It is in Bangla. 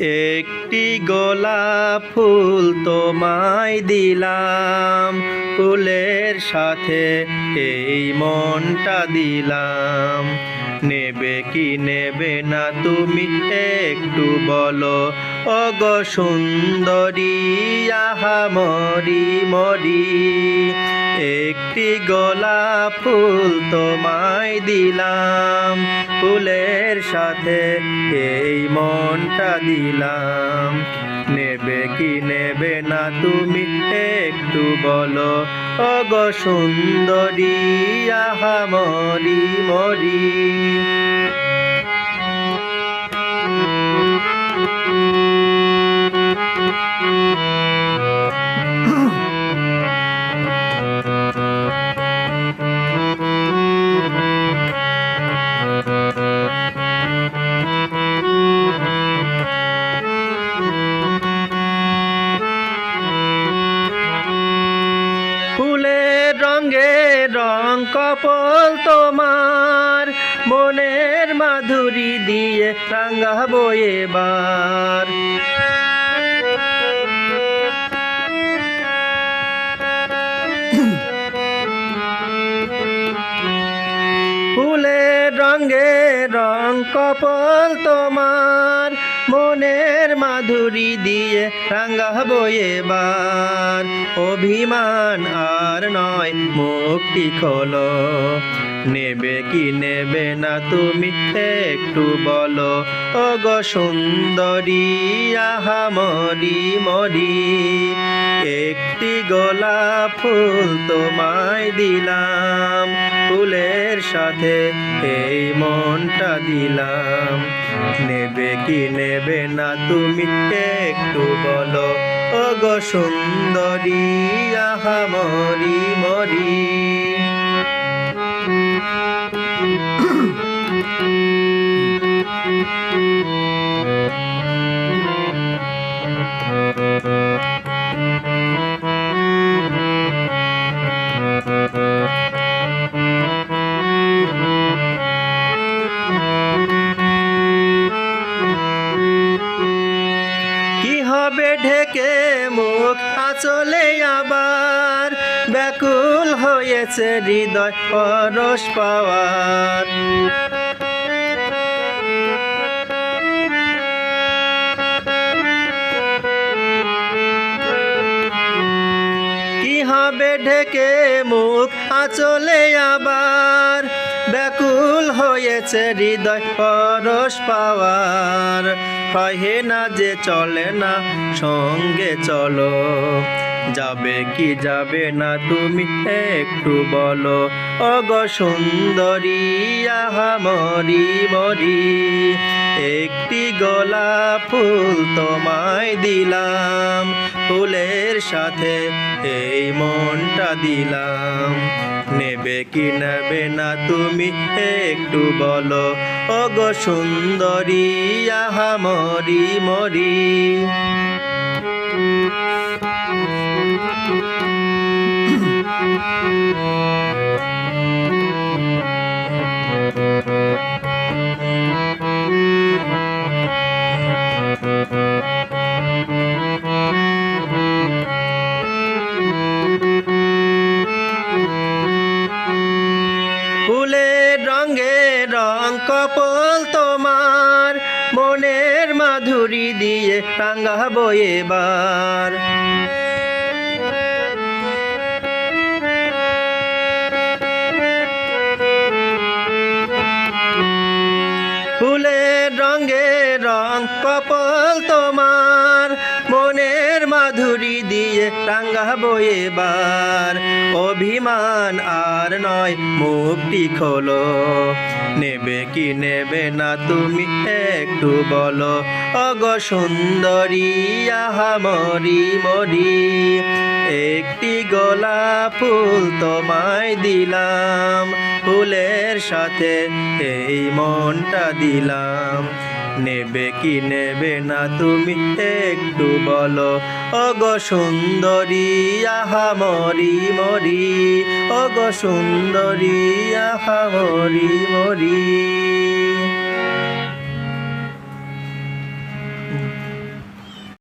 একটি গোলাপ ফুল তোমায় দিলাম, ফুলের সাথে এই মনটা দিলাম। নেবে কি নেবে না তুমি একটু বলো অগ সুন্দরী, আহা মরি মরি। একটি গোলাপ ফুল তোমায় দিলাম ফুলের সাথে এই মনটা দিলাম। নেবে কি নেবে না তুমি একটু বলো। অগ সুন্দরী, আহা মরি মরি। রং কপল তোমার মনের মাধুরী দিয়ে রাঙ্গা এবার। কপল তোমার, মনের মাধুরী দিয়ে রাঙ্গাবো এবার। অভিমান আর নয়, মুক্তি খোলো। নেবে কি নেবে না তুমি একটু বলো। অগ সুন্দরী, আহা মরি মরি, একটি গোলাপ ফুল তোমায় দিলাম। ফুলের সাথে এই মনটা দিলাম। নেবে কি নেবে না তুমি একটু বলো। অগ সুন্দরী আহা মরি মরি। হবে ঢেকে মুখ আচলে আবার ব্যাকুল হয়েছে হৃদয় পরশ পাওয়ার। হবে ঢেকে মুখ আচলে আবার ব্যাকুল হয়েছে হৃদয় পরশ পাওয়ার। হয় না যে চলে না সঙ্গে চলো। যাবে কি যাবে না তুমি একটু বলো। অগ সুন্দরী, আহা মরি মরি, একটি গোলাপ ফুল তোমায় দিলাম। ফুলের সাথে এই মনটা দিলাম। নেবে কি নেবে না তুমি একটু বলো। অগ সুন্দরী, আহা মরি মরি। ফুলের রঙে রং কপল তোমার মনের মাধুরী দিয়ে টাঙ্গাবো এবার। কপল তোমার, মনের মাধুরী দিয়ে টাঙ্গাবো এবার। অভিমান আর নয়, মুক্তি খোলো। নেবে কি নেবে না তুমি একটু বলো। অগ সুন্দরী, আহা মরি মরি, একটি গোলাপ ফুল তোমায় দিলাম। ফুলের সাথে এই মনটা দিলাম। নেবে কি নেবে না তুমি একটু বলো। অগ সুন্দরী, আহা মরি মরি। অগ সুন্দরী, আহা মরি মরি।